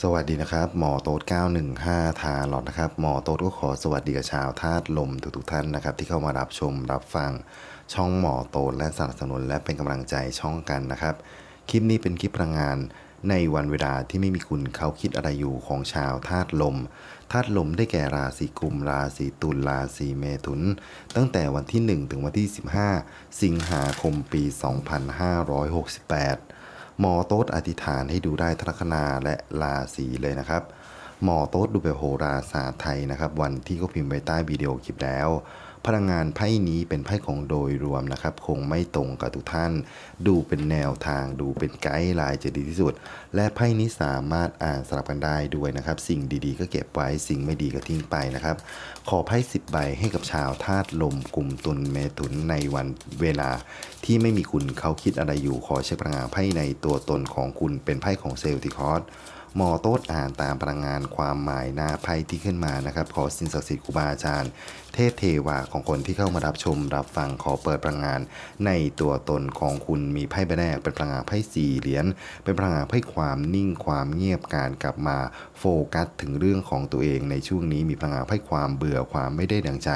สวัสดีนะครับ หมอโต๊ด915 ทาหลอดนะครับ หมอโต๊ดก็ขอสวัสดีกับชาวธาตุลมทุกๆท่านนะครับ ที่เข้ามารับชมรับฟังช่องหมอโต๊ดและสนับสนุนและเป็นกำลังใจช่องกันนะครับ คลิปนี้เป็นคลิปพลังงานในวันเวลาที่ไม่มีคุณเขาคิดอะไรอยู่ของชาวธาตุลม ธาตุลมได้แก่ราศีกุม ราศีตุล ราศีเมถุน ตั้งแต่วันที่ 1 ถึงวันที่ 15 สิงหาคมปี 2568 หมอโต๊ดอธิษฐานให้ดูได้ทัคนาและราศีเลยนะครับ หมอโต๊ดดูแบบโหราศาสตร์ไทยนะครับ วันที่เขาพิมพ์ไว้ใต้วิดีโอคลิปแล้ว พลังงานไพ่นี้เป็นไพ่ของโดยรวมนะครับ คงไม่ตรงกับทุกท่าน ดูเป็นแนวทางดูเป็นไกด์ไลน์จะดีที่สุด และไพ่นี้สามารถอ่านสลับกันได้ด้วยนะครับ สิ่งดีๆ ก็เก็บไว้สิ่งไม่ดีก็ทิ้งไปนะครับ ขอไพ่สิบใบให้กับชาวธาตุลมกลุ่มตุลเมถุนในวันเวลา ที่ไม่มีคุณเขาคิดอะไรอยู่ขอเช็คพลังงานไพ่ในตัวตนของคุณเป็นไพ่ของเซลติคอสหมอโต๊ดอ่านตามพลังงานความหมายหน้าไพ่ที่ขึ้นมานะครับ ขอสินศักดิ์สิทธิ์ครูบาอาจารย์ เทพเทวาของคนที่เข้ามารับชมรับฟังขอเปิดพลังงาน ในตัวตนของคุณมีไพ่ใบแรกเป็นพลังงานไพ่สี่เหรียญเป็นพลังงานไพ่ความนิ่งความเงียบการกลับมาโฟกัสถึงเรื่องของตัวเองในช่วงนี้มีพลังงานไพ่ความเบื่อความไม่ได้ดังใจ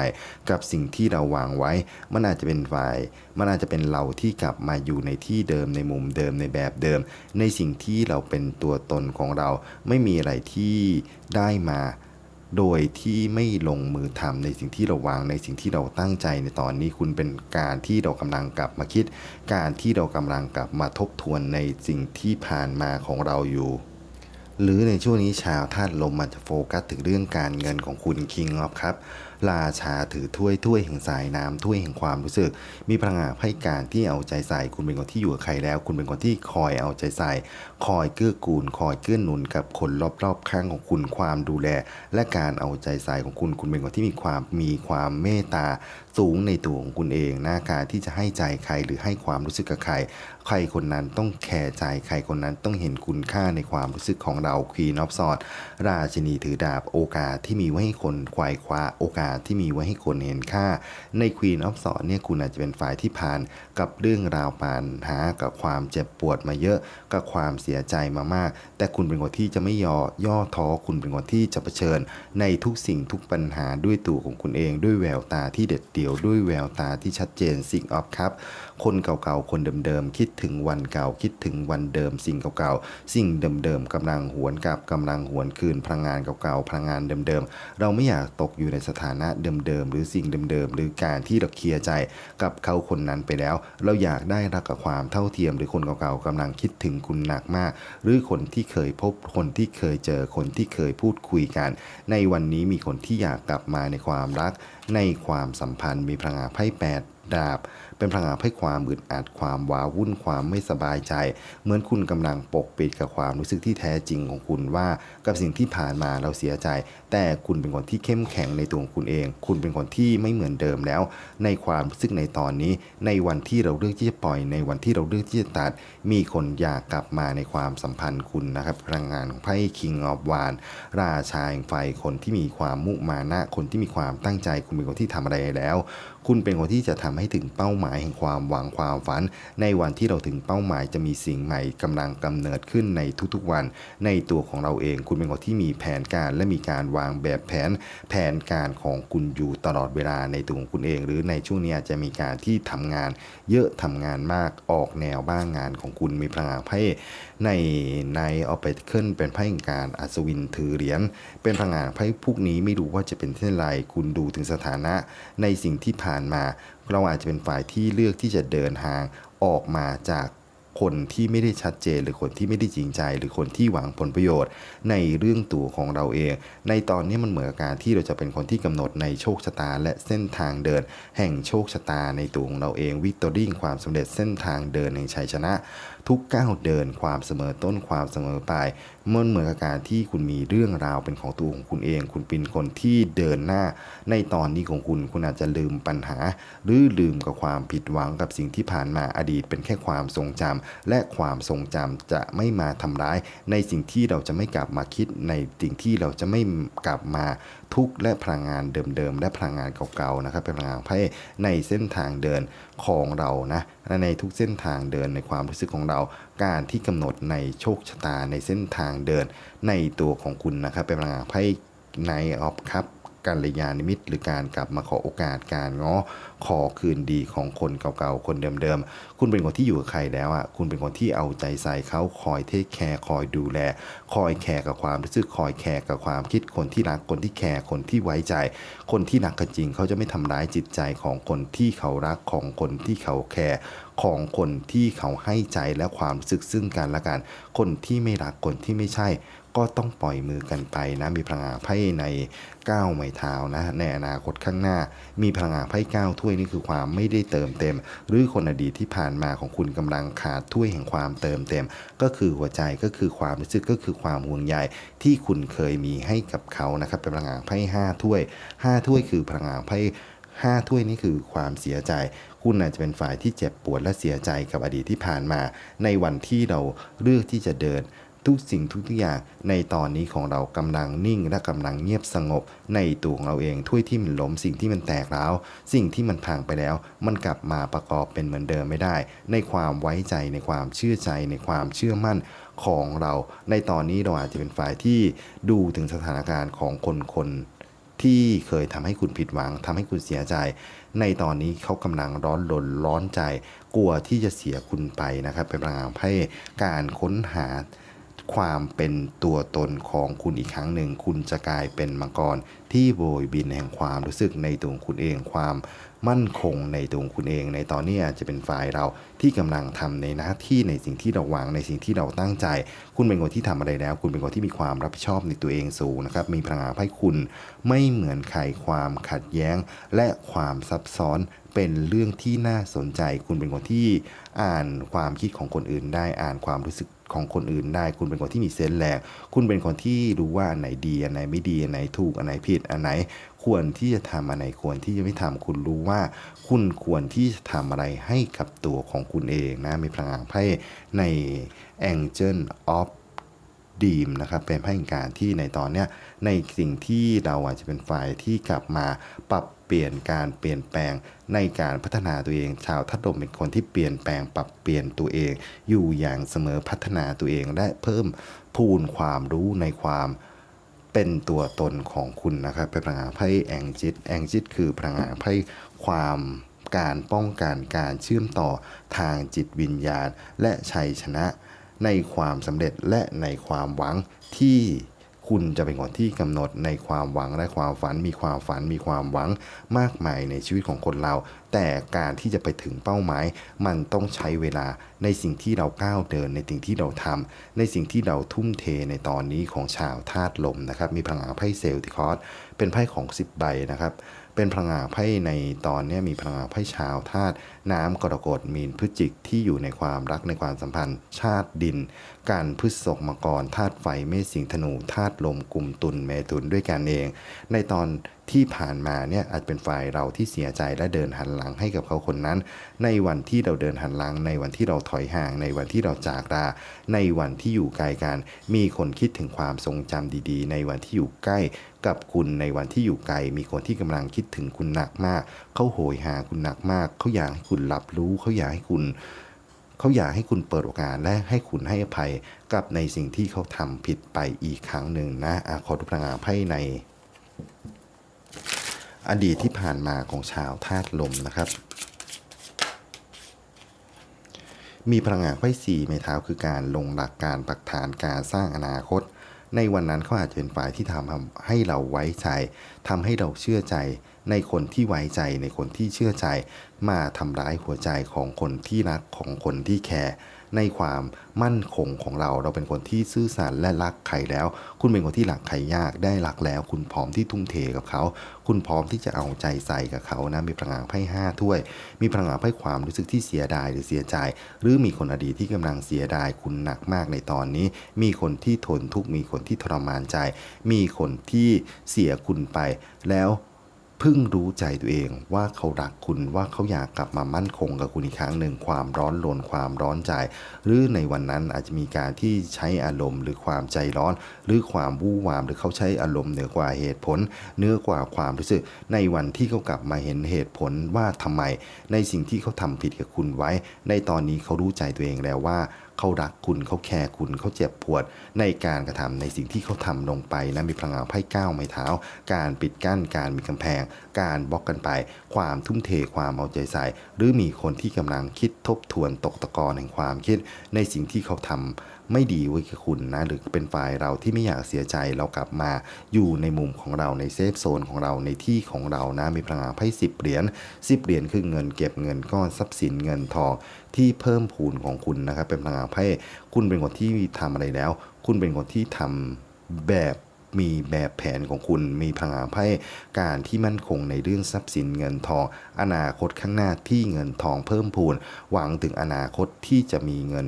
กับสิ่งที่เราวางไว้ มันอาจจะเป็นฝ่าย มันอาจจะเป็นเราที่กลับมาอยู่ในที่เดิมในมุมเดิมในแบบเดิม ในสิ่งที่เราเป็นตัวตนของเราไม่มีอะไรที่ได้มา โดยที่ไม่ลงมือทำในสิ่งที่เราวางในสิ่งที่เราตั้งใจในตอนนี้คุณเป็นการที่เรากำลังกลับมาคิด การที่เรากำลังกลับมาทบทวนในสิ่งที่ผ่านมาของเราอยู่ หรือในช่วงนี้ชาวธาตุลมมันจะโฟกัสถึงเรื่องการเงินของคุณคิงออฟครับราชาถือถ้วยถ้วยแห่งสายน้ำถ้วยแห่งความรู้สึก มีพลังงานให้การที่เอาใจใส่ คุณเป็นคนที่อยู่กับใครแล้ว คุณเป็นคนที่คอยเอาใจใส่คอยเกื้อกูล คอยเกื้อหนุนกับคนรอบๆข้างของคุณความดูแล และการเอาใจใส่ของคุณคุณเป็นคนที่มีความมีความเมตตาสูงในตัวของคุณเองหน้าการที่จะให้ใจใครหรือให้ความรู้สึกกับใคร ใครคนนั้นต้องแคร์ใจใครคนนั้นต้องเห็นคุณค่าในความรู้สึกของเราควีนอฟซอดราชินีถือดาบโอกาสที่มีไว้ให้คนควายคว้าโอกาสที่มีไว้ให้คนเห็นค่า ในควีนออฟซอดเนี่ยคุณอาจจะเป็นฝ่ายที่ผ่านกับเรื่องราวปัญหากับความเจ็บปวดมาเยอะกับความเสียใจมามาก แต่คุณเป็นคนที่จะไม่ย่อย่อท้อคุณเป็นคนที่จะเผชิญในทุกสิ่งทุกปัญหาด้วยตัวของคุณเอง ด้วยแววตาที่เด็ดเดี่ยวด้วยแววตาที่ชัดเจนสิ่งออฟครับ คนเก่าๆ คนเดิมๆ คิดถึงวันเก่า คิดถึงวันเดิม สิ่งเก่าๆ สิ่งเดิมๆกำลังหวนกลับกำลังหวนคืนพลังงานเก่าๆ พลังงานเดิมๆ เราไม่อยากตกอยู่ในสถานะเดิมๆ หรือสิ่งเดิมๆ หรือการที่เราเคลียร์ใจกับเขาคนนั้นไปแล้ว เราอยากได้รักกับความเท่าเทียม หรือคนเก่าๆกำลังคิดถึงคุณหนักมาก หรือคนที่เคยพบคนที่เคยเจอคนที่เคยพูดคุยกัน ในวันนี้มีคนที่อยากกลับมาในความรัก ในความสัมพันธ์มีพลังงานไพ่แปดดาบ เป็นพลังงานให้ความอึดอัดความว้าวุ่นความไม่สบายใจ เหมือนคุณกำลังปกปิดกับความรู้สึกที่แท้จริงของคุณว่ากับสิ่งที่ผ่านมาเราเสียใจ แต่คุณเป็นคนที่เข้มแข็งในตัวของคุณเอง คุณเป็นคนที่ไม่เหมือนเดิมแล้ว ในความรู้สึกในตอนนี้ ในวันที่เราเลือกที่จะปล่อยในวันที่เราเลือกที่จะตัด มีคนอยากกลับมาในความสัมพันธ์คุณนะครับพลังงานของไพ่ King of w a n ราชาแห่งไฟคนที่มีความมุมานะคนที่มีความตั้งใจคุณเป็นคนที่ทำอะไรแล้ว คุณเป็นคนที่จะทำให้ถึงเป้าหมายแห่งความหวังความฝัน ในวันที่เราถึงเป้าหมายจะมีสิ่งใหม่กำลังกำเนิดขึ้นในทุกๆวัน ในตัวของเราเอง คุณเป็นคนที่มีแผนการและมีการวางแบบแผน แผนการของคุณอยู่ตลอดเวลาในตัวของคุณเอง หรือในช่วงนี้อาจจะมีการที่ทำงาน เยอะทำงานมากออกแนวบ้างงานของคุณมีพลังงานไพ่ ในในออปเปเคิลเป็นไพ่งการอัศวินถือเหรียญเป็นพลังงานไพ่พวกนี้ไม่รู้ว่าจะเป็นเช่นไรคุณดูถึงสถานะในสิ่งที่ผ่านมา เราอาจจะเป็นฝ่ายที่เลือกที่จะเดินทางออกมาจากคนที่ไม่ได้ชัดเจนหรือคนที่ไม่ได้จริงใจ หรือคนที่หวังผลประโยชน์ ในเรื่องตัวของเราเอง ในตอนนี้มันเหมือนกับการที่เราจะเป็นคนที่กำหนดในโชคชะตา และเส้นทางเดิน แห่งโชคชะตาในตัวของเราเองวิกตอรี่ความสำเร็จเส้นทางเดินแห่งชัยชนะ ทุกก้าวเดินความเสมอต้นความเสมอปลายมันเหมือนกับการที่คุณมีเรื่องราวเป็นของตัวของคุณเอง คุณเป็นคนที่เดินหน้าในตอนนี้ของคุณ คุณอาจจะลืมปัญหา หรือลืมกับความผิดหวังกับสิ่งที่ผ่านมาอดีต เป็นแค่ความทรงจำและความทรงจำจะไม่มาทำร้าย ในสิ่งที่เราจะไม่กลับมาคิดในสิ่งที่เราจะไม่กลับมาทุกข์และพลังงานเดิมๆและพลังงานเก่าๆนะครับเป็นพลังงานไพ่ในเส้นทางเดินของเรานะในทุกเส้นทางเดินในความรู้สึกของเราการที่กำหนดในโชคชะตาในเส้นทางเดินในตัวของคุณนะครับ เป็นพลังงานไพ่ในออฟคัพการยานิมิตหรือการกลับมาขอโอกาสการง้อขอคืนดีของคนเก่าๆ คนเดิมๆ คุณเป็นคนที่อยู่กับใครแล้วอะคุณเป็นคนที่เอาใจใส่เขาคอยเทคแคร์คอยดูแล คอยแคร์กับความรู้สึกคอยแคร์กับความคิดคนที่รักคนที่แคร์คนที่ไว้ใจ คนที่รักกันจริงเขาจะไม่ทำร้ายจิตใจของคนที่เขารักของคนที่เขาแคร์ ของคนที่เขาให้ใจและความรู้สึกซึ่งกันและกัน คนที่ไม่รักคนที่ไม่ใช่ ก็ต้องปล่อยมือกันไปนะ มีพลังงานไพ่ในก้าวไม้เท้านะ ในอนาคตข้างหน้า มีพลังงานไพ่ก้าวถ้วยนี่คือความไม่ได้เติมเต็ม หรือคนอดีตที่ผ่านมาของคุณกำลังขาดถ้วยแห่งความเติมเต็ม ก็คือหัวใจก็คือความรู้สึกก็คือความห่วงใยที่คุณเคยมีให้กับเขานะครับเป็นพลังงานไพ่ห้าถ้วยห้าถ้วยคือพลังงานไพ่ห้าถ้วยนี่คือความเสียใจ คุณอาจจะเป็นฝ่ายที่เจ็บปวดและเสียใจกับอดีตที่ผ่านมา ในวันที่เราเลือกที่จะเดินทุกสิ่งทุกอย่างในตอนนี้ของเรากำลังนิ่งและกำลังเงียบสงบ ในตัวของเราเองถ้วยที่มันล้มสิ่งที่มันแตกร้าวสิ่งที่มันพังไปแล้ว มันกลับมาประกอบเป็นเหมือนเดิมไม่ได้ ในความไว้ใจในความเชื่อใจ ในความเชื่อมั่นของเรา ในตอนนี้เราอาจจะเป็นฝ่ายที่ดูถึงสถานการณ์ของคนคน ที่เคยทำให้คุณผิดหวังทำให้คุณเสียใจ ในตอนนี้เขากำลังร้อนรนร้อนใจ กลัวที่จะเสียคุณไปนะครับ เป็นพลังงานให้การค้นหาความเป็นตัวตนของคุณอีกครั้งหนึ่ง คุณจะกลายเป็นมังกรที่โบยบินแห่งความรู้สึกในตัวคุณเองความ มั่นคงในตัวของคุณเอง ในตอนนี้อาจจะเป็นฝ่ายเราที่กำลังทำในหน้าที่ในสิ่งที่เราหวังในสิ่งที่เราตั้งใจ คุณเป็นคนที่ทำอะไรแล้ว คุณเป็นคนที่มีความรับผิดชอบในตัวเองสูงนะครับมีพลังงานให้คุณไม่เหมือนใครความขัดแย้ง และความซับซ้อนเป็นเรื่องที่น่าสนใจ คุณเป็นคนที่อ่านความคิดของคนอื่น ได้อ่านความรู้สึกของคนอื่นได้ คุณเป็นคนที่มีเซนส์แรงคุณเป็นคนที่รู้ว่าอันไหนดีอันไหนไม่ดีอันไหนถูกอันไหนผิดอันไหน ควรที่จะทำอันไหนควรที่จะไม่ทำคุณรู้ว่า คุณควรที่จะทำอะไรให้กับตัวของคุณเองนะมีพลังงานไพ่ใน Angel of ดีมนะครับเป็นไพ่แห่งการที่ในตอนเนี้ยในสิ่งที่เราอาจจะเป็นฝ่ายที่กลับมาปรับเปลี่ยนการเปลี่ยนแปลงในการพัฒนาตัวเอง ชาวทัดดมเป็นคนที่เปลี่ยนแปลงปรับเปลี่ยนตัวเอง อยู่อย่างเสมอพัฒนาตัวเองและเพิ่มพูนความรู้ในความ เป็นตัวตนของคุณนะครับเป็นพลังงานไพ่แองจิตแองจิตคือพลังงานไพ่ความการป้องกันการเชื่อมต่อทางจิตวิญญาณ และชัยชนะในความสำเร็จและในความหวังที่ คุณจะเป็นคนที่กำหนดในความหวังและความฝัน มีความฝัน มีความหวังมากมายในชีวิตของคนเรา แต่การที่จะไปถึงเป้าหมาย มันต้องใช้เวลาในสิ่งที่เราก้าวเดิน ในสิ่งที่เราทำในสิ่งที่เราทุ่มเทในตอนนี้ของชาวธาตุลมนะครับ มีพลังงานไพ่เซลติคอสเป็นไพ่ของ 10 ใบนะครับ เป็นพลังงานไพ่ในตอนนี้มีพลังงานไพ่ชาวธาตุน้ำกรกฎมีนพฤศจิกที่อยู่ในความรักในความสัมพันธ์ ชาติดิน การพฤษภมังกรธาตุไฟเมษสิงธนูธาตุลมกลุ่มตุลเมถุนด้วยกันเอง ในตอนที่ผ่านมาเนี่ยอาจเป็นฝ่ายเราที่เสียใจและเดินหันหลังให้กับเขาคนนั้น ในวันที่เราเดินหันหลัง ในวันที่เราถอยห่าง ในวันที่เราจากลาในวันที่อยู่ไกลกัน มีคนคิดถึงความทรงจำดีๆ ในวันที่อยู่ใกล้ กับคุณในวันที่อยู่ไกล มีคนที่กำลังคิดถึงคุณหนักมาก เขาโหยหาคุณหนักมาก เขาอยากให้คุณรับรู้ เขาอยากให้คุณ เขาอยากให้คุณเปิดโอกาสและให้คุณให้อภัยกับในสิ่งที่เขาทำผิดไปอีกครั้งหนึ่งนะอะขอทุกพลังงานไพ่ใน อดีตที่ผ่านมาของชาวธาตุลมนะครับมีพลังงานไพ่สีไม้เท้าคือการลงหลักการปักฐานการสร้างอนาคต ในวันนั้นเขาอาจจะเป็นฝ่ายที่ทำให้เราไว้ใจทำให้เราเชื่อใจ ในคนที่ไว้ใจในคนที่เชื่อใจ มาทำร้ายหัวใจของคนที่รักของคนที่แคร์ ในความมั่นคงของเรา เราเป็นคนที่ซื่อสัตย์และรักใครแล้ว คุณเป็นคนที่รักใครยากได้รักแล้ว คุณพร้อมที่ทุ่มเทกับเขา คุณพร้อมที่จะเอาใจใส่กับเขานะมีพลังงานไพ่ห้าถ้วย มีพลังงานไพ่ความรู้สึกที่เสียดายหรือเสียใจ หรือมีคนอดีตที่กำลังเสียดาย คุณหนักมากในตอนนี้ มีคนที่ทนทุกข์มีคนที่ทรมานใจ มีคนที่เสียคุณไปแล้ว พิ่งรู้ใจตัวเองว่าเขารักคุณว่าเขาอยากกลับมามั่นคงกับคุณอีกครั้งหนึ่งความร้อนรนความร้อนใจ หรือในวันนั้นอาจจะมีการที่ใช้อารมณ์ หรือความใจร้อน หรือความวู่วาม หรือเขาใช้อารมณ์เหนือกว่าเหตุผลเหนือกว่าความรู้สึก ในวันที่เขากลับมาเห็นเหตุผลว่าทำไม ในสิ่งที่เขาทำผิดกับคุณไว้ ในตอนนี้เขารู้ใจตัวเองแล้วว่า เขารักคุณเขาแคร์คุณเขาเจ็บปวด ในการกระทำในสิ่งที่เขาทำลงไปนะมีพลังงานไพ่ก้าวไม้เท้า การปิดกั้นการมีกำแพง การบล็อกกันไป ความทุ่มเทความเอาใจใส่ หรือมีคนที่กำลังคิดทบทวนตกตะกอนแห่งความคิดในสิ่งที่เขาทำ ไม่ดีไว้กับคุณนะหรือเป็นฝ่ายเราที่ไม่อยากเสียใจเรากลับมาอยู่ในมุมของเราในเซฟโซนของเราในที่ของเรานะมีพลังงานไพ่สิบเหรียญสิบเหรียญคือเงินเก็บเงินก้อนทรัพย์สินเงินทองที่เพิ่มพูนของคุณนะครับเป็นพลังงานไพ่คุณเป็นคนที่ทำอะไรแล้ว คุณเป็นคนที่ทำแบบมีแบบแผนของคุณมีพลังงานไพ่การที่มั่นคงในเรื่องทรัพย์สินเงินทอง อนาคตข้างหน้าที่เงินทองเพิ่มพูนหวังถึงอนาคตที่จะมีเงิน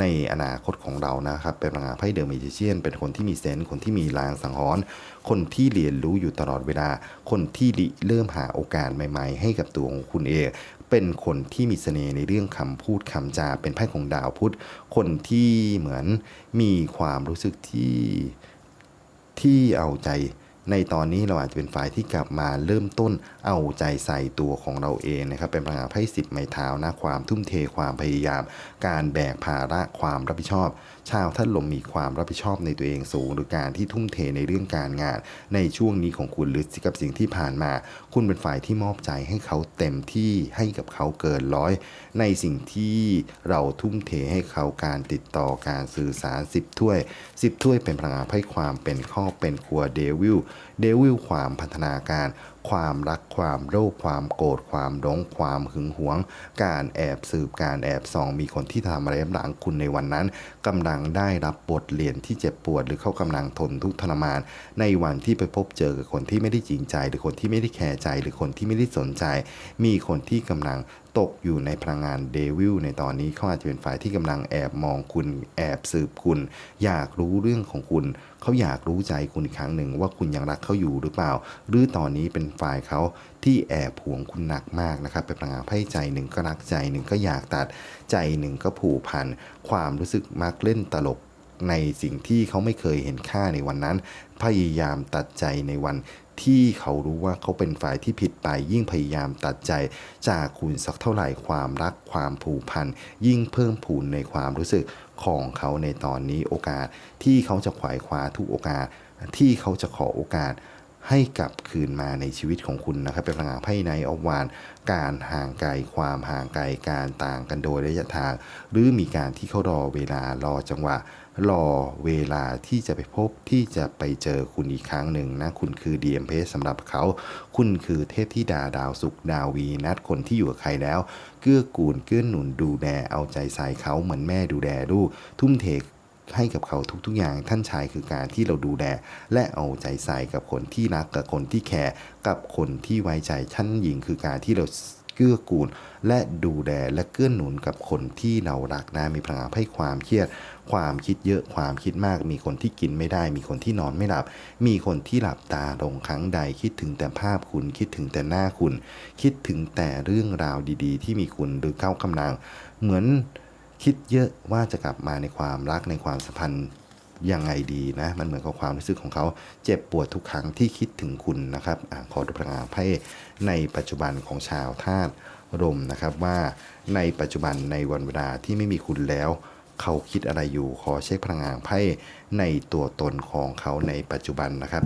ในอนาคตของเรานะครับ เป็นพลังงานไพ่เดอะเมจิเชียน เป็นคนที่มีเซนส์คนที่มีลางสังหรณ์คนที่เรียนรู้อยู่ตลอดเวลา คนที่เริ่มหาโอกาสใหม่ ๆ ให้กับตัวของคุณเองเป็นคนที่มีเสน่ห์ในเรื่องคำพูดคำจาเป็นไพ่ของดาวพุธ คนที่เหมือนมีความรู้สึกที่ที่เอาใจ ในตอนนี้เราอาจจะเป็นฝ่ายที่กลับมาเริ่มต้นเอาใจใส่ตัวของเราเองนะครับเป็นพลังงานไพ่สิบไม้เท้านะความทุ่มเทความพยายาม การแบกภาระความรับผิดชอบ ชาวท่านลมมีความรับผิดชอบในตัวเองสูง หรือการที่ทุ่มเทในเรื่องการงาน ในช่วงนี้ของคุณหรือกับสิ่งที่ผ่านมา คุณเป็นฝ่ายที่มอบใจให้เขาเต็มที่ให้กับเขาเกินร้อย ในสิ่งที่เราทุ่มเทให้เขาการติดต่อการสื่อสารสิบถ้วยสิบถ้วยเป็นพลังงานไพ่ความเป็นข้อเป็นครัวเดวิลเดวิลความพัฒนาการ ความรักความโรคความโกรธความหลงความหึงหวง การแอบสืบการแอบส่อง มีคนที่ทำอะไรหลังคุณในวันนั้นกำลังได้รับบทเรียนที่เจ็บปวด หรือเขากำลังทนทุกข์ทรมาน ในวันที่ไปพบเจอกับคนที่ไม่ได้จริงใจ หรือคนที่ไม่ได้แคร์ใจ หรือคนที่ไม่ได้สนใจ มีคนที่กำลัง ตกอยู่ในพลังงานเดวิลในตอนนี้เขาอาจจะเป็นฝ่ายที่กำลังแอบมองคุณ แอบสืบคุณ อยากรู้เรื่องของคุณ เขาอยากรู้ใจคุณอีกครั้งหนึ่งว่าคุณยังรักเขาอยู่หรือเปล่า หรือตอนนี้เป็นฝ่ายเขาที่แอบห่วงคุณหนักมากนะครับเป็นพลังงานไพ่ใจหนึ่งก็รักใจหนึ่งก็อยากตัดใจหนึ่งก็ผูกพันความรู้สึกมักเล่นตลกในสิ่งที่เขาไม่เคยเห็นค่าในวันนั้น พยายามตัดใจในวัน ที่เขารู้ว่าเขาเป็นฝ่ายที่ผิดไปยิ่งพยายามตัดใจ จากคุณสักเท่าไหร่ความรักความผูกพัน ยิ่งเพิ่มพูนในความรู้สึกของเขาในตอนนี้โอกาสที่เขาจะขวายคว้าทุกโอกาส ที่เขาจะขอโอกาสให้กลับคืนมาในชีวิตของคุณนะครับ เป็นพลังงานไพ่ในอวาน การห่างไกลความห่างไกลการต่างกันโดยระยะทาง หรือมีการที่เขารอเวลารอจังหวะ รอเวลาที่จะไปพบที่จะไปเจอคุณอีกครั้งหนึ่งนะคุณคือ DMP สำหรับเขา คุณคือเทพธิดาดาวสุขดาววีนัดคนที่อยู่กับใครแล้ว เกื้อกูลเกื้อหนุนดูแลเอาใจใส่เขาเหมือนแม่ดูแลลูกทุ่มเทให้กับเขาทุกๆอย่างท่านชายคือการที่เราดูแลและเอาใจใส่กับคนที่รักกับคนที่แคร์กับคนที่ไว้ใจท่านหญิงคือการที่เราเกื้อกูล และดูแลและเกื้อหนุนกับคนที่เรารักนะมีพลังให้ความเครียด ความคิดเยอะความคิดมาก มีคนที่กินไม่ได้ มีคนที่นอนไม่หลับ มีคนที่หลับตาลงครั้งใด คิดถึงแต่ภาพคุณคิดถึงแต่หน้าคุณ คิดถึงแต่เรื่องราวดีๆ ที่มีคุณหรือเข้ากำลัง เหมือนคิดเยอะว่าจะกลับมาในความรักในความสัมพันธ์ยังไงดีนะ มันเหมือนกับความรู้สึกของเขาเจ็บปวดทุกครั้งที่คิดถึงคุณนะครับอขอดูพลังงานไพ่ในปัจจุบันของชาวธาตุลมนะครับว่าในปัจจุบันในวันเวลาที่ไม่มีคุณแล้ว เขาคิดอะไรอยู่ขอเช็คพลังงานไพ่ในตัวตนของเขาในปัจจุบันนะครับ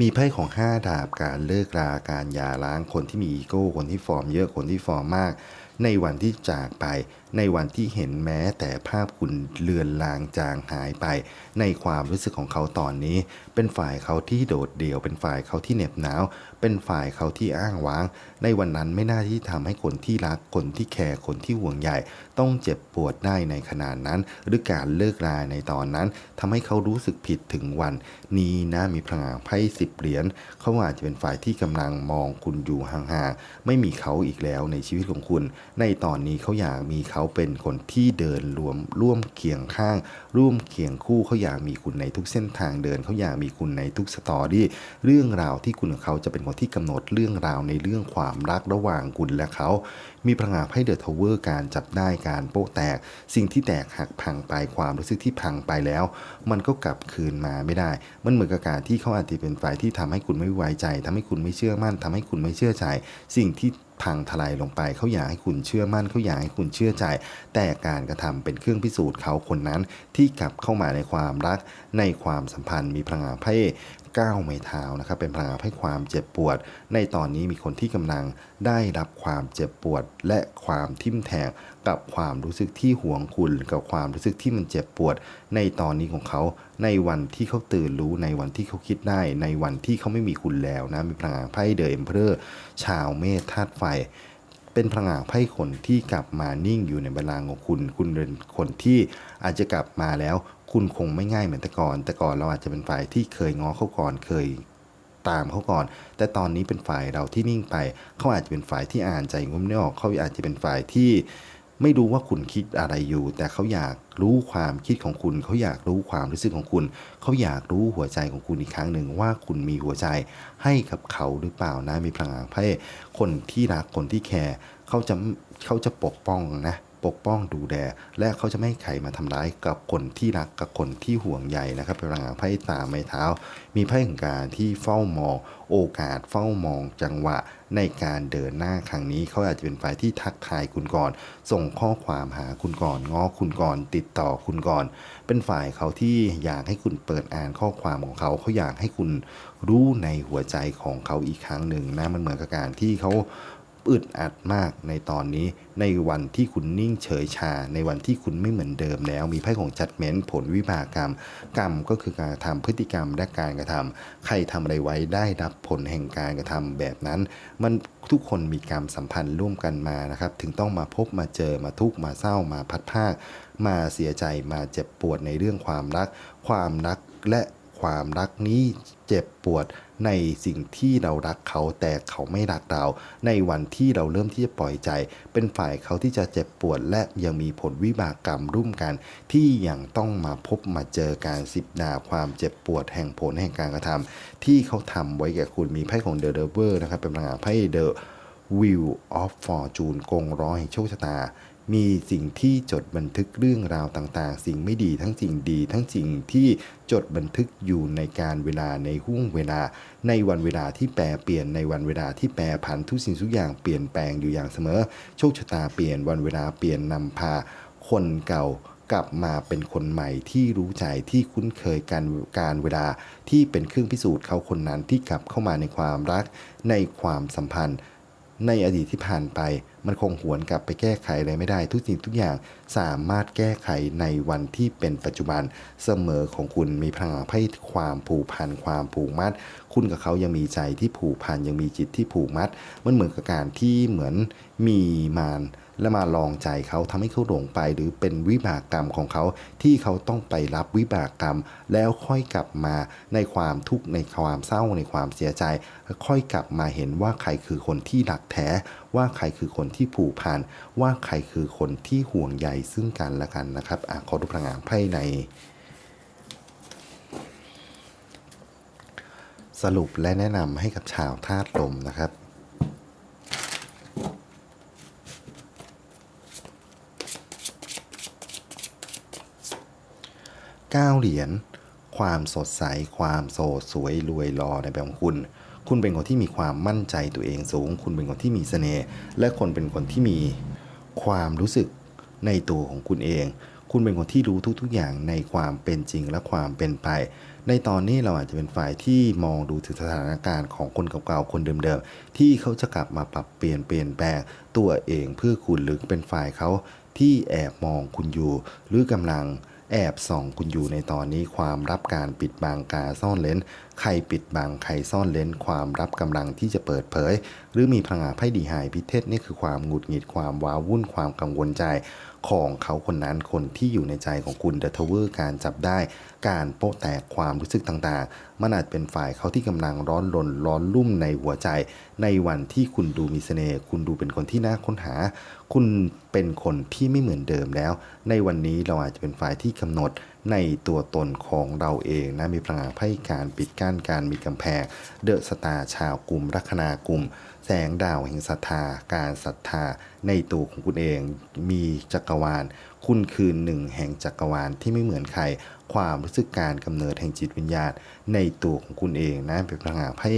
มีไพ่ของ 5 ดาบการเลิกราการหย่าร้างคนที่มีอีโก้คนที่ฟอร์มเยอะคนที่ฟอร์มมาก ในวันที่จากไป ในวันที่เห็นแม้แต่ภาพคุณเลือนลางจางหายไป ในความรู้สึกของเขาตอนนี้ เป็นฝ่ายเขาที่โดดเดี่ยว เป็นฝ่ายเขาที่เหน็บหนาว เป็นฝ่ายเขาที่อ้างว้าง ในวันนั้นไม่น่าที่ทำให้คนที่รักคนที่แคร์คนที่ห่วงใยต้องเจ็บปวดได้ในขนาดนั้น หรือการเลิกราในตอนนั้นทำให้เขารู้สึกผิดถึงวัน นี้นะมีพลังไพ่สิบเหรียญเขาอาจจะเป็นฝ่ายที่กำลังมองคุณอยู่ห่างๆไม่มีเขาอีกแล้วในชีวิตของคุณ ในตอนนี้เขาอยากมีเขาเป็นคนที่เดินรวมร่วมเคียงข้าง ร่วมเคียงคู่เขาอยากมีคุณในทุกเส้นทางเดินเขาอยากมีคุณในทุกสตอรี่เรื่องราวที่คุณกับเขาจะเป็นคนที่กำหนดเรื่องราวในเรื่องความรักระหว่างคุณและเขา มีพลังงานให้เดอะทาวเวอร์การจับได้การโป๊ะแตก สิ่งที่แตกหักพังไปความรู้สึกที่พังไปแล้ว มันก็กลับคืนมาไม่ได้ มันเหมือนกับการที่เขาอาจจะเป็นฝ่ายที่ทำให้คุณไม่ไว้ใจทำให้คุณไม่เชื่อมั่นทำให้คุณไม่เชื่อใจ สิ่งที่ พังทลายลงไป เขาอยากให้คุณเชื่อมั่นเขาอยากให้คุณเชื่อใจ แต่การกระทำเป็นเครื่องพิสูจน์เขาคนนั้นที่กลับเข้ามาในความรักในความสัมพันธ์มีพลังงานไพ่ ก้าวไม้เท้านะครับ เป็นพลังงานให้ความเจ็บปวด ในตอนนี้มีคนที่กำลังได้รับความเจ็บปวด และความทิ่มแทงกับความรู้สึกที่หวงคุณกับความรู้สึกที่มันเจ็บปวด ในตอนนี้ของเขาในวันที่เขาตื่นรู้ในวันที่เขาคิดได้ ในวันที่เขาไม่มีคุณแล้วนะมีพลังงานไพ่เดอะเอ็มเพอร์ชาวเมธาตุไฟเป็นพลังงานไพ่คนที่กลับมานิ่งอยู่ในบัลลังของคุณ คุณเป็นคนที่อาจจะกลับมาแล้ว คุณคงไม่ง่ายเหมือนแต่ก่อน แต่ก่อนเราอาจจะเป็นฝ่ายที่เคยง้อเขาก่อนเคยตามเขาก่อน แต่ตอนนี้เป็นฝ่ายเราที่นิ่งไป เขาอาจจะเป็นฝ่ายที่อ่านใจงุ้มไม่ออกเขาอาจจะเป็นฝ่ายที่ไม่รู้ว่าคุณคิดอะไรอยู่ แต่เขาอยากรู้ความคิดของคุณ เขาอยากรู้ความรู้สึกของคุณ เขาอยากรู้หัวใจของคุณอีกครั้งหนึ่งว่าคุณมีหัวใจให้กับเขาหรือเปล่านะมีพลังงานไพ่คนที่รักคนที่แคร์เขาจะเขาจะปกป้องนะ ปกป้องดูแลและเขาจะไม่ให้ใครมาทำร้ายกับคนที่รักกับคนที่ห่วงใยนะครับเป็นพลังงานไพ่ตาไม้เท้า มีไพ่ของการที่เฝ้ามองโอกาสเฝ้ามองจังหวะในการเดินหน้าครั้งนี้เขาอาจจะเป็นฝ่ายที่ทักทายคุณก่อน ส่งข้อความหาคุณก่อนง้อคุณก่อน ติดต่อคุณก่อน เป็นฝ่ายเขาที่อยากให้คุณเปิดอ่านข้อความของเขาเขาอยากให้คุณรู้ในหัวใจของเขาอีกครั้งหนึ่งนะมันเหมือนกับการที่เขา อึดอัดมากในตอนนี้ ในวันที่คุณนิ่งเฉยชา ในวันที่คุณไม่เหมือนเดิมแล้ว มีไพ่ของจัดเม้นผลวิบากกรรม กรรมก็คือการกระทำพฤติกรรมและการกระทำใครทำอะไรไว้ได้รับผลแห่งการกระทำแบบนั้น มันทุกคนมีกรรมสัมพันธ์ร่วมกันมานะครับ ถึงต้องมาพบมาเจอมาทุกข์มาเศร้ามาพัดภาค มาเสียใจมาเจ็บปวดในเรื่องความรัก ความรักและ ความรักนี้เจ็บปวดในสิ่งที่เรารักเขาแต่เขาไม่รักเรา ในวันที่เราเริ่มที่จะปล่อยใจ เป็นฝ่ายเขาที่จะเจ็บปวด และยังมีผลวิบากกรรมร่วมกัน ที่ยังต้องมาพบมาเจอการสิบดาความเจ็บปวดแห่งผลแห่งการกระทำที่เขาทำไว้แก่คุณมีไพ่ของเดอะเดเวอร์นะครับเป็นพลังงานไพ่เดอะ Wheel of Fortune กงร้อยแห่งโชคชะตา มีสิ่งที่จดบันทึกเรื่องราวต่างๆ สิ่งไม่ดีทั้งสิ่งดี ทั้งสิ่งที่จดบันทึกอยู่ในการเวลาในห่วงเวลา ในวันเวลาที่แปรเปลี่ยนในวันเวลาที่แปรผันทุกสิ่งทุกอย่างเปลี่ยนแปลงอยู่อย่างเสมอ โชคชะตาเปลี่ยนวันเวลาเปลี่ยนนำพา คนเก่ากลับมาเป็นคนใหม่ที่รู้ใจที่คุ้นเคยกันการเวลาที่เป็นเครื่องพิสูจน์เขาคนนั้นที่กลับเข้ามาในความรักในความสัมพันธ์ ในอดีตที่ผ่านไป มันคงหวนกลับไปแก้ไขอะไรไม่ได้ ทุกสิ่งทุกอย่างสามารถแก้ไขในวันที่เป็นปัจจุบันเสมอของคุณมีพลังให้ความผูกพันความผูกมัด คุณกับเขายังมีใจที่ผูกพันยังมีจิตที่ผูกมัด มันเหมือนกับการที่เหมือนมีมาร และมาลองใจเขาทำให้เขาหลงไป หรือเป็นวิบากกรรมของเขาที่เขาต้องไปรับวิบากกรรม แล้วค่อยกลับมาในความทุกข์ในความเศร้าในความเสียใจ ค่อยกลับมาเห็นว่าใครคือคนที่รักแท้ ว่าใครคือคนที่ผูกพันว่าใครคือคนที่ห่วงใยซึ่งกันและกันนะครับอะขอดูพลังงานไพ่ในสรุปและแนะนำให้กับชาวธาตุลมนะครับ 9 เหรียญ ความสดใส ความโสดสวยรวยรอในแบบของคุณ คุณเป็นคนที่มีความมั่นใจตัวเองสูง คุณเป็นคนที่มีเสน่ห์ และคนเป็นคนที่มีความรู้สึกในตัวของคุณเอง คุณเป็นคนที่รู้ทุก ๆ อย่างในความเป็นจริงและความเป็นไป ในตอนนี้เราอาจจะเป็นฝ่ายที่มองดูถึงสถานการณ์ของคนเก่าๆ คนเดิมๆ ที่เขาจะกลับมาปรับเปลี่ยนเปลี่ยนแปลงตัวเองเพื่อคุณหรือเป็นฝ่ายเขาที่แอบมองคุณอยู่หรือกำลัง แอบส่องคุณอยู่ในตอนนี้ความรับการปิดบังการซ่อนเลนใครปิดบังใครซ่อนเลนความรับกำลังที่จะเปิดเผย หรือมีพลังงานไพ่ดีหายพิเทศนี่คือความหงุดหงิดความว้าวุ่นความกังวลใจของเขาคนนั้นคนที่อยู่ในใจของคุณเดอะทเวอร์การจับได้ การโป๊ะแตกความรู้สึกต่างๆ มันอาจเป็นฝ่ายเขาที่กำลังร้อนรนร้อนรุ่มในหัวใจ ในวันที่คุณดูมีเสน่ห์คุณดูเป็นคนที่น่าค้นหา คุณเป็นคนที่ไม่เหมือนเดิมแล้ว ในวันนี้เราอาจจะเป็นฝ่ายที่กำหนด ในตัวตนของเราเองนะมีพลังงานไพ่การปิดกั้นการมีกำแพง เดอะสตาชาวกลุ่มลัคนากลุ่ม แสงดาวแห่งศรัทธา การศรัทธา ในตัวของคุณเองมีจักรวาล คุณคือหนึ่งแห่งจักรวาลที่ไม่เหมือนใคร ความรู้สึกการกำเนิดแห่งจิตวิญญาณ ในตัวของคุณเองนะเป็นพลังงานไพ่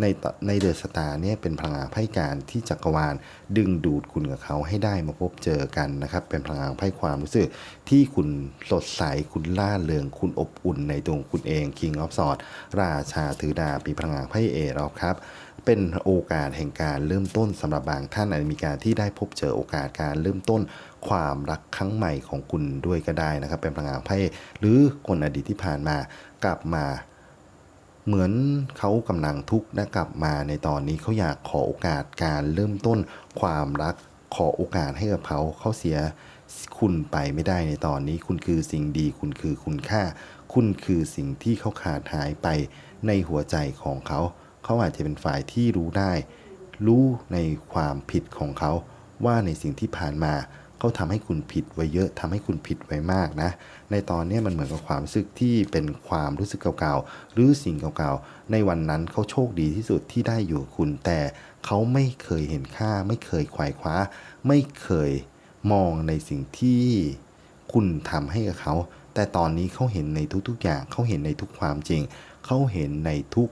ในในเดอะสตาร์เนี่ยเป็นพลังงานไพ่การที่จักรวาล ดึงดูดคุณกับเขาให้ได้มาพบเจอกันนะครับ เป็นพลังงานไพ่ความรู้สึกที่คุณสดใสคุณล่าเริงคุณอบอุ่นในตัวของคุณเอง King of Swords ราชาถือดาบมีพลังงานไพ่เอรอบครับ เป็นโอกาสแห่งการเริ่มต้นสำหรับบางท่านอาจจะมีการที่ได้พบเจอโอกาสการเริ่มต้นความรักครั้งใหม่ของคุณด้วยก็ได้นะครับ เป็นพลังงานไพ่หรือคนอดีตที่ผ่านมากลับมาเหมือนเขากำลังทุกข์และกลับมาในตอนนี้เขาอยากขอโอกาสการเริ่มต้นความรักขอโอกาสให้กับเขาเขาเสียคุณไปไม่ได้ในตอนนี้ คุณคือสิ่งดี คุณคือคุณค่า คุณคือสิ่งที่เขาขาดหายไปในหัวใจของเขา เขาอาจจะเป็นฝ่ายที่รู้ได้ รู้ในความผิดของเขา ว่าในสิ่งที่ผ่านมาเขาทำให้คุณผิดไว้เยอะทำให้คุณผิดไว้มากนะ ในตอนนี้มันเหมือนกับความรู้สึกที่เป็นความรู้สึกเก่าๆ หรือสิ่งเก่าๆ ในวันนั้นเขาโชคดีที่สุดที่ได้อยู่คุณ แต่เขาไม่เคยเห็นค่า ไม่เคยควายคว้า ไม่เคยมองในสิ่งที่คุณทำให้กับเขา แต่ตอนนี้เขาเห็นในทุกๆอย่าง เขาเห็นในทุกความจริง เขาเห็นในทุก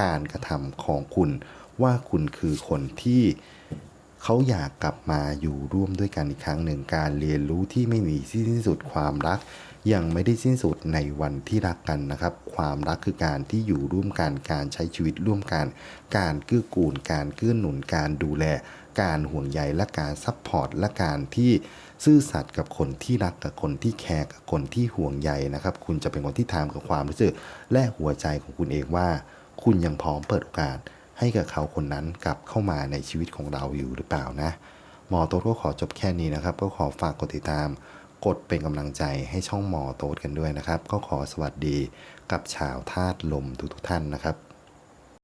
การกระทำของคุณว่าคุณคือคนที่เขาอยากกลับมาอยู่ร่วมด้วยกันอีกครั้งหนึ่งการเรียนรู้ที่ไม่มีสิ้นสุดความรัก ยังไม่ได้สิ้นสุดในวันที่รักกันนะครับ ความรักคือการที่อยู่ร่วมกันการใช้ชีวิตร่วมกัน การเกื้อกูล การเกื้อหนุนการดูแล การห่วงใยและการซัพพอร์ตและการที่ซื่อสัตย์กับคนที่รักกับคนที่แคร์กับคนที่ห่วงใยนะครับ คุณจะเป็นคนที่ทำกับความรู้สึกและหัวใจของคุณเองว่า คุณยังพร้อมเปิดโอกาสให้กับเขาคนนั้นกลับเข้ามาในชีวิตของเราอยู่หรือเปล่านะหมอโต๊ดก็ขอจบแค่นี้นะครับ ก็ขอฝากกดติดตาม กดเป็นกำลังใจให้ช่องหมอโต๊ดกันด้วยนะครับ ก็ขอสวัสดีกับชาวธาตุลมทุกๆท่านนะครับ